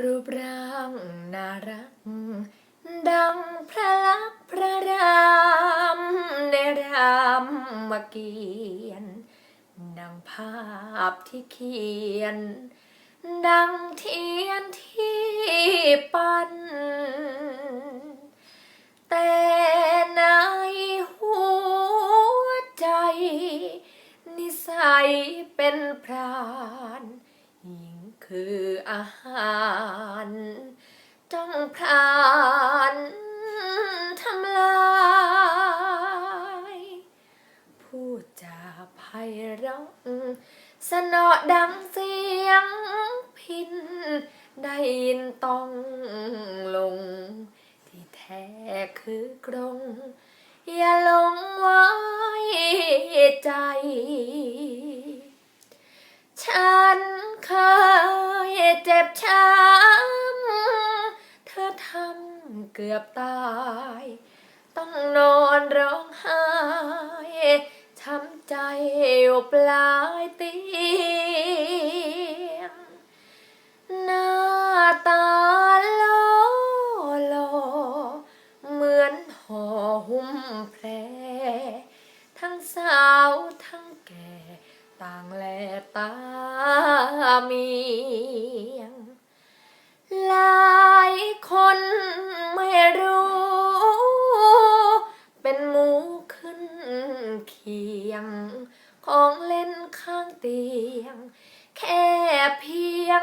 รูปร่างน่ารัก ดังพระลักษมณ์พระรามในรามเกียรติ์ดังภาพที่เขียน ดังเทียนที่ปั้นแต่ในหัวใจ นิสัยเป็นพรานหญิง คืออาหารจ้องพรานทำลายพูดจาไพเราะสนอดังเสียงพินได้ยินต้องลง ที่แท้คือกรง อย่าลงไว้ใจ ฉันเค เจ็บช้ำ เธอทำเกือบตาย ต้องนอนร้องไห้ช้ำใจอยู่ปลายเตียง หน้าตาโลโล เหมือนห่อหุ้มแผล ทั้งสาวทั้งแก่ ต่างแลตามี ของเล่นข้างเตียง แค่เพียง